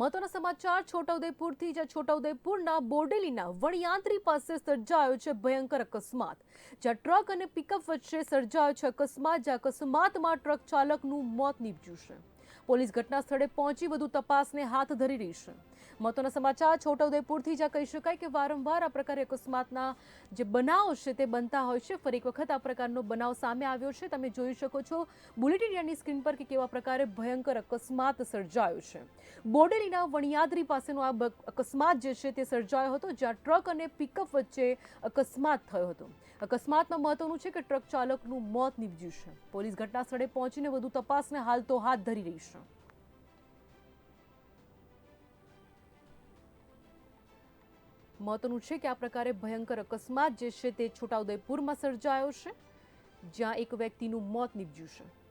મહત્વના સમાચાર. છોટાઉદેપુરથી જ્યાં છોટાઉદેપુરના બોડેલીના વણિયાંત્રી પાસે સર્જાયો છે ભયંકર અકસ્માત. જ્યાં ટ્રક અને પિકઅપ વચ્ચે સર્જાયો છે અકસ્માત, જ્યાં અકસ્માતમાં ટ્રક ચાલકનું મોત નીપજ્યું છે. પોલીસ ઘટના સ્થળે પહોંચી વધુ તપાસને હાથ ધરી રહી છે. મહત્વના સમાચાર, છોટાઉદેપુરથી જ્યાં કહી શકાય કે વારંવાર આ પ્રકારે અકસ્માતના જે બનાવ છે તે બનતા હોય છે. ફરી એક વખત આ પ્રકારનો બનાવ સામે આવ્યો છે. તમે જોઈ શકો છો, બુલેટ ઇન્ડિયાની સ્ક્રીન પર કે કેવા પ્રકારે ભયંકર અકસ્માત સર્જાયો છે. બોડેલીના વણિયાદરી પાસેનો આ અકસ્માત જે છે તે સર્જાયો હતો, જ્યાં ટ્રક અને પિકઅપ વચ્ચે અકસ્માત થયો હતો. અકસ્માતમાં મહત્વનું છે કે ટ્રક ચાલકનું મોત નીપજ્યું છે. પોલીસ ઘટના સ્થળે પહોંચીને વધુ તપાસને હાલ તો હાથ ધરી રહી છે મહત્વનું છે કે આ પ્રકારે ભયંકર અકસ્માત જે છે તે છોટાઉદેપુરમાં સર્જાયો છે, જ્યાં એક વ્યક્તિનું મોત નીપજ્યું છે.